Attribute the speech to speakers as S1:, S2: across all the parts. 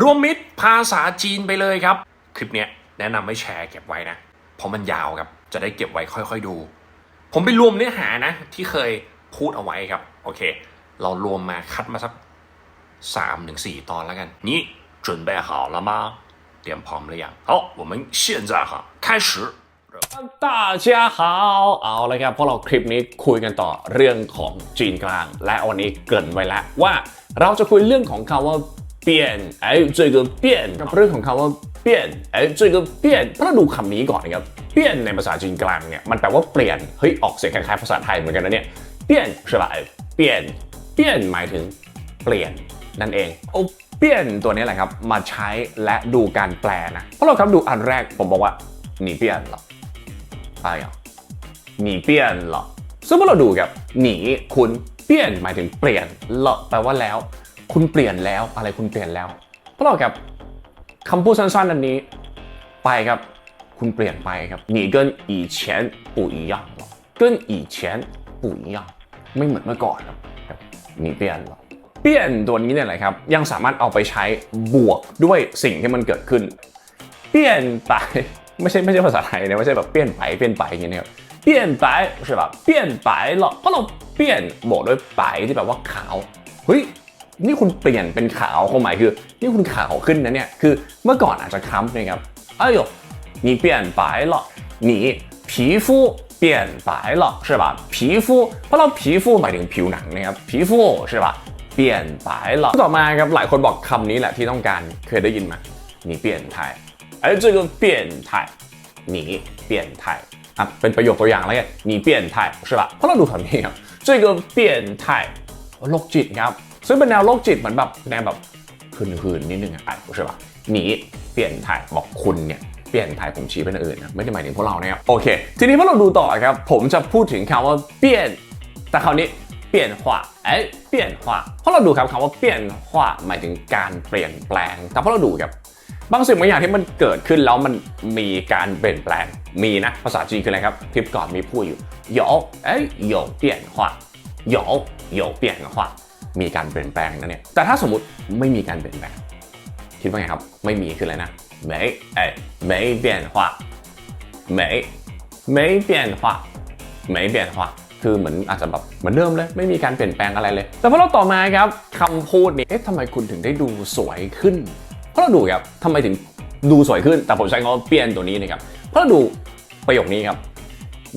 S1: รวมมิตรภาษาจีนไปเลยครับ คลิปเนี้ยแนะนำให้แชร์เก็บไว้นะ เพราะมันยาวครับ จะได้เก็บไว้ค่อยๆดู ผมไปรวมเนื้อหานะ ที่เคยพูดเอาไว้ครับ โอเค เรารวมมาคัดมาสักสามถึงสี่ตอนแล้วกัน你准备好了吗เตรียมพร้อมหรือยัง好我们现在哈开始
S2: 大家好เอาเลยครับเพราะเราคลิปนี้คุยกันต่อเรื่องของจีนกลาง และวันนี้เกรินไว้แล้วว่าเราจะคุยเรื่องของคำว่า เปลี่ยนไอ้这个变กับเรื่องของคำว่าเปลี่ยนไอ้这个变ถ้าเราดูคำนี้ก่อนนะครับเปลี่ยนในภาษาจีนกลางเนี่ยมันแปลว่าเปลี่ยนเฮ้ยออกเสียงคล้ายๆภาษาไทยเหมือนกันนะเนี่ยเปลี่ยนใช่ป่ะเปลี่ยนเปลี่ยนหมายถึงเปลี่ยนนั่นเองเอาเปลี่ยนตัวนี้แหละครับมาใช้และดูการแปลนะเพราะเราครับดูอันแรกผมบอกว่าหนีเปลี่ยนเหรอ อะไรอ่ะหนีเปลี่ยนเหรอซึ่งเมื่อเราดูครับหนีคุณเปลี่ยนหมายถึงเปลี่ยนเหรอแปลว่าแล้ว คุณเปลี่ยนแล้วอะไรคุณเปลี่ยนแล้วเพราะเราครับคำพูดสั้นๆอันนี้ ไปครับคุณเปลี่ยนไปครับ你跟以前不一样了跟以前不一样ไม่เหมือนเมื่อก่อนครับครับหนีเปลี่ยนเหรอเปลี่ยนตัวนี้เนี่ยแหละครับยังสามารถเอาไปใช้บวกด้วยสิ่งที่มันเกิดขึ้น เปลี่ยนไปไม่ใช่ไม่ใช่ภาษาไทยนะไม่ใช่แบบเปลี่ยนไปเปลี่ยนไปอย่างเงี้ยนะครับเปลี่ยนไปใช่ป่ะเปลี่ยนไปหรอเพราะเราเปลี่ยนบอกด้วยไปที่แปลว่าขาวเฮ้ย นี่คุณเปลี่ยนเป็นขาวความหมายคือ นี่คุณขาวขึ้นนะเนี่ยคือเมื่อก่อนอาจจะคล้ำนะครับ哎呦你变白了你皮肤变白了是吧皮肤เพราะเรา皮肤หมายถึงผิวหนังนะครับ皮肤是吧เปลี่ยนไป了ต่อมาครับหลายคนบอกคำนี้แหละที่ต้องการเคยได้ยินไหม你变态哎，这个变态，你变态อ่ะเป็นประโยคตัวอย่างแล้วกัน你变态是吧เพราะเราดูคำนี้ครับ这个变态โรคจิตครับ ซึ่งเป็นแนวโรคจิตเหมือนแบบแนวแบบหืนๆนิดนึงอะใช่ปะหนีเปลี่ยนถ่ายบอกคุณเนี่ยเปลี่ยนถ่ายผมชี้เป็นอื่นนะไม่ได้หมายถึงพวกเราเนี่ยโอเค ทีนี้พอเราดูต่อครับ ผมจะพูดถึงคำว่าเปลี่ยน แต่คราวนี้เปลี่ยนขวาเอ้ยเปลี่ยนขวาเพราะเราดูครับคำว่าเปลี่ยนขวาหมายถึงการเปลี่ยนแปลง แต่พอเราดูครับบางสิ่งบางอย่างที่มันเกิดขึ้นแล้วมันมีการเปลี่ยนแปลงมีนะภาษาจีนคืออะไรครับทิปก่อนมีพูดอยู่หยกเอ้ยหยกเปลี่ยนขวาหยกหยกเปลี่ยนขวา มีการเปลี่ยนแปลงนะเนี่ย แต่ถ้าสมมติไม่มีการเปลี่ยนแปลง คิดว่าไงครับ ไม่มีคืออะไรนะ没เอ้ย没变化没没变化没变化คือเหมือนอาจจะแบบเหมือนเดิมเลย ไม่มีการเปลี่ยนแปลงอะไรเลย แต่พอเราต่อมาครับคำพูดนี้เอ๊ะทำไมคุณถึงได้ดูสวยขึ้น เพราะเราดูครับทำไมถึงดูสวยขึ้น แต่ผมใช้คำว่าเปลี่ยนตัวนี้นะครับ เพราะเราดูประโยคนี้ครับ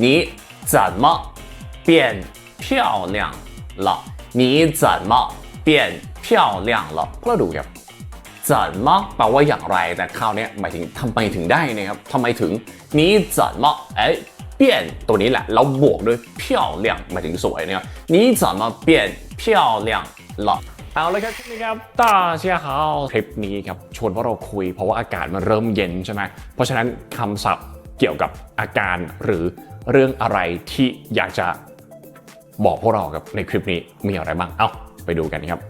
S2: 你怎么变漂亮了 你怎么变漂亮了เพราะเราดูครับ怎么แปลว่าอย่างไร แต่คราวนี้หมายถึงทำไมถึงได้นะครับทำไมถึง你怎么เอ้ยเปลี่ยนตัวนี้แหละแล้วบวกด้วย漂亮หมายถึงสวยนะครับ你怎么变漂亮了เอาเลยครับคลิปนี้ครับ大家好คลิปนี้ครับชวนพวกเราคุย เพราะว่าอากาศมันเริ่มเย็นใช่ไหมเพราะฉะนั้นคำศัพท์เกี่ยวกับอาการหรือเรื่องอะไรที่อยากจะ บอกพวกเราครับในคลิปนี้มีอะไรบ้าง เอาไปดูกันครับ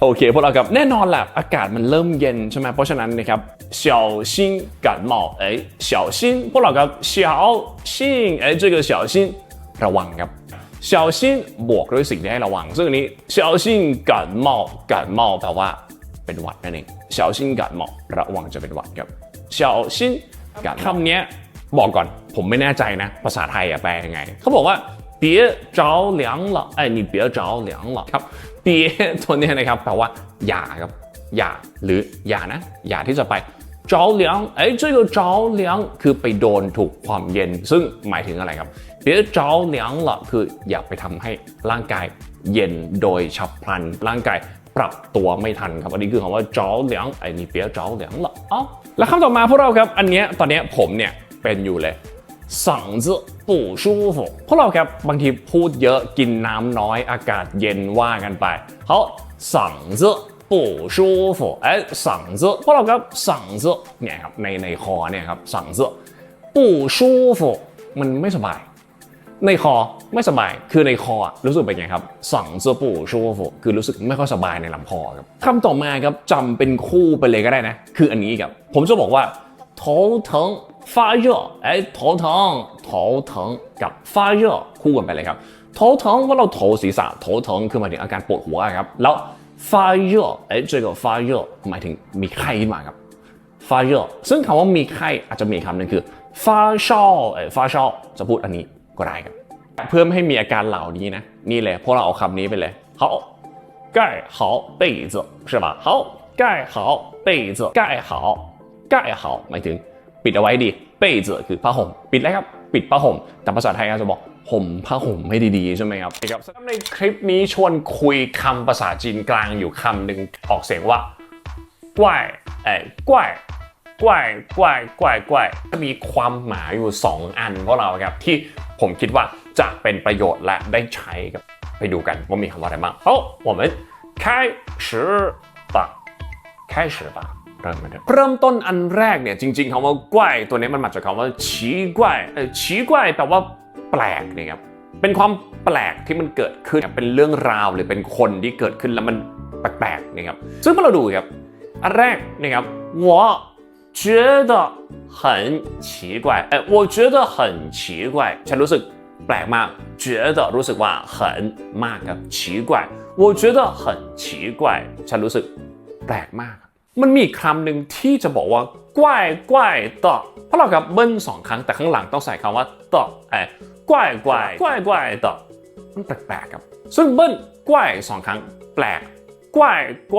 S2: โอเคพวกเราครับแน่นอนแหละอากาศมันเริ่มเย็นใช่ไหมเพราะฉะนั้นนะครับ小心感冒เอ้ย小心พวกเราครับ小心เอ้ย这个小心ระวังครับ小心บวกด้วยสิ่งที่ให้ระวัง ซึ่งอันนี้小心感冒感冒แปลว่าเป็นหวัดนั่นเอง小心感冒ระวังจะเป็นหวัดครับ小心感冒คำเนี้ยบอกก่อนผมไม่แน่ใจนะ ภาษาไทยอะแปลยังไง เขาบอกว่า 别着凉了ไอ้ย你别着凉了ครับเปียตัวเนี้ยนะครับแปลว่าอย่าครับอย่าหรืออย่านะ อย่าที่จะไป着凉ไอ้ย这个着凉คือไปโดนถูกความเย็น ซึ่งหมายถึงอะไรครับ别着凉了คืออย่าไปทำให้ร่างกายเย็นโดยฉับพลัน ร่างกายปรับตัวไม่ทันครับอันนี้คือคำว่า着凉ไอ้你别着凉了อ๋อแล้วคำต่อมาพวกเราครับอันเนี้ยตอนเนี้ยผมเนี่ยเป็นอยู่เลย สั่งจ อ 不舒服พวกเราครับบางทีพูดเยอะกินน้ำน้อยอากาศเย็นว่ากันไปเขาสั่งเยอะปูชูเอ้สั่พวกเราครับ嗓子เนี่ยครับในในคอเนี่ยครับ嗓子不舒服มันไม่สบาย ในคอไม่สบายคือในคอรู้สึกเป็นไงครับ嗓子不舒服คือรู้สึกไม่ค่อยสบายในลำคอครับคำต่อมาครับจำเป็นคู่ไปเลยก็ได้นะ คืออันนี้ครับผมจะบอกว่า头疼发热ไอ้头疼头疼กับ发热คู่กันไปเลยครับ头疼ว่าเราโถศีรษะ头疼คือหมายถึงอาการปวดหัวครับแล้ว 发热เอ้ย这个发热หมายถึงมีไข้ขึ้นมาครับ发热ซึ่งคำว่ามีไข้อาจจะมีคำหนึ่งคือ发烧เอ้ย发烧จะพูดอันนี้ก็ได้ครับ เพื่อไม่ให้มีอาการเหล่านี้นะ นี่เลยพวกเราเอาคำนี้ไปเลย好盖好被子是吧好盖好被子盖好盖好หมายถึง ปิดเอาไว้ดีเป้เจอคือผ้าห่มปิดแล้วครับ ปิดผ้าห่ม แต่ภาษาไทยอาจจะบอกห่มผ้าห่มให้ดีๆใช่ไหมครับครับสำหรับในคลิปนี้ชวนคุยคำภาษาจีนกลางอยู่คำหนึ่งออกเสียงว่า กว้ายเอ้ยกว้ายกว้ายกว้ายกว้ายกว้ายมีความหมายอยู่ 2 อันพวกเราครับที่ผมคิดว่าจะเป็นประโยชน์และได้ใช้ครับไปดูกันว่ามีคำว่าอะไรบ้าง好我们开始吧开始吧 เริ่มกันเถอะเริ่มต้นอันแรกเนี่ยจริงๆคำว่ากว้ายตัวนี้มันมาจากคำว่าฉีกว้ายเออฉีกว้ายแปลว่าแปลกนี่ครับเป็นความแปลกที่มันเกิดขึ้นเป็นเรื่องราวหรือเป็นคนที่เกิดขึ้นแล้วมันแปลกๆนี่ครับซึ่งเมื่อเราดูครับ อันแรกนะครับ我觉得很奇怪เออ我觉得很奇怪ฉันรู้สึกแปลกมาก觉得รู้สึกว่า很มากครับ奇怪我觉得很奇怪ฉันรู้สึกแปลกมาก มันมีคำหนึ่งที่จะบอกว่าก้ายก้ายต่อเพราะเรากับเบิ้ลสองครั้งแต่ข้างหลังต้องใส่คำว่าต่อเอ้ก้ายก้ายก้ายก้ายต่อมันแปลกๆครับซึ่งเบิ้ลก้ายสองครั้งแปลก 怪怪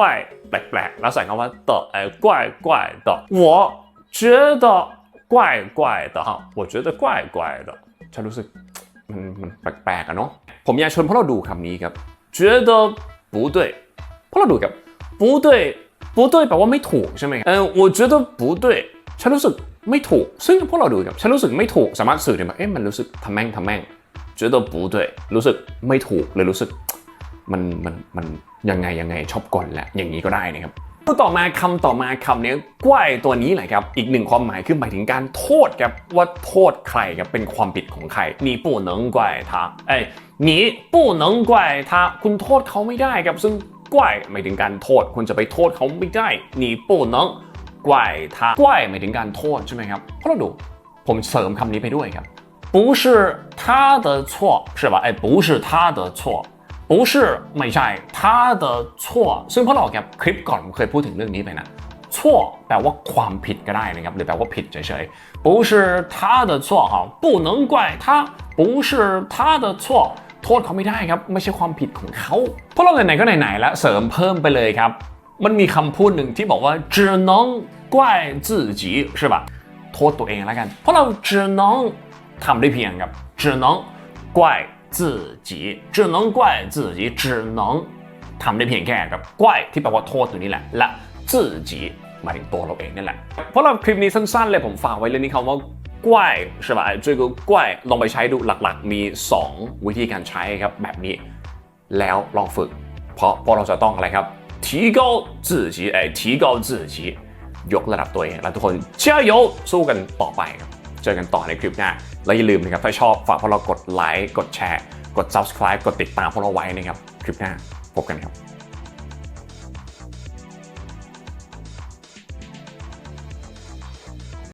S2: แปลกๆแล้วใส่คำว่า的เอ้怪怪的我觉得怪怪的哈我觉得怪怪的ฉันรู้สึกมันมันแปลกๆอะเนาะผมอยากชวนพวกเราดูคำนี้ครับ觉得不对พวกเราดูครับ不对 不对แปลว่าไม่ถูกใช่ไหมเออ我觉得不对ฉันรู้สึกไม่ถูก ซึ่งพวกเราดูครับฉันรู้สึกไม่ถูกสามารถสื่อได้ไหมเอ๊ะมันรู้สึกทำแม่งทำแม่ง觉得不对รู้สึกไม่ถูกเลยรู้สึก มันมันมันยังไงยังไงชอบก่อนแหละอย่างนี้ก็ได้นะครับตัวต่อมาคำต่อมาคำนี้กว้ายตัวนี้แหละครับอีกหนึ่งความหมายคือหมายถึงการโทษครับว่าโทษใครครับเป็นความผิดของใคร你不能怪他เอ้ย你不能怪他คุณโทษเขาไม่ได้ครับซึ่ง กว้ายหมายถึงการโทษ คุณจะไปโทษเขาไม่ได้你不能怪他กว้ายหมายถึงการโทษใช่ไหมครับเพราะเราดูผมเสริมคำนี้ไปด้วยครับ不是他的错是吧哎不是他的错不是ไม่ใช่他的错ซึ่งพวกเราครับคลิปก่อนผมเคยพูดถึงเรื่องนี้ไปนะ错แปลว่าความผิดก็ได้นะครับหรือแปลว่าผิดเฉยๆ不是他的错哈不能怪他不是他的错 โทษเขาไม่ได้ครับ ไม่ใช่ความผิดของเขาเพราะเราไหนๆก็ไหนๆแล้วเสริมเพิ่มไปเลยครับ มันมีคำพูดหนึ่งที่บอกว่า只能怪自己是吧โทษตัวเองแล้วกัน เพราะเรา只能ทำได้เพียงครับ只能怪自己只能怪自己只能ทำได้เพียงแค่กับกว้ายที่แปลว่าโทษตัวนี้แหละ และ自己หมายถึงตัวเราเองนั่นแหละ เพราะเราคลิปนี้สั้นๆเลยผมฝากไว้เรื่องนี้คำว่า กว้ายใช่ป่ะ这个กว้ายลองไปใช้ดูหลักๆ มี 2 วิธีการใช้ครับแบบนี้ แล้วลองฝึก เพราะพวกเราจะต้องอะไรครับ提高自己哎提高自己ยกระดับตัวเองแล้วทุกคน加油สู้กันต่อไปครับ เจอกันต่อในคลิปหน้า และอย่าลืมนะครับ ถ้าชอบฝากพวกเรากดไลค์ กดแชร์ กด subscribe กดติดตามพวกเราไว้นะครับ คลิปหน้าพบกันครับ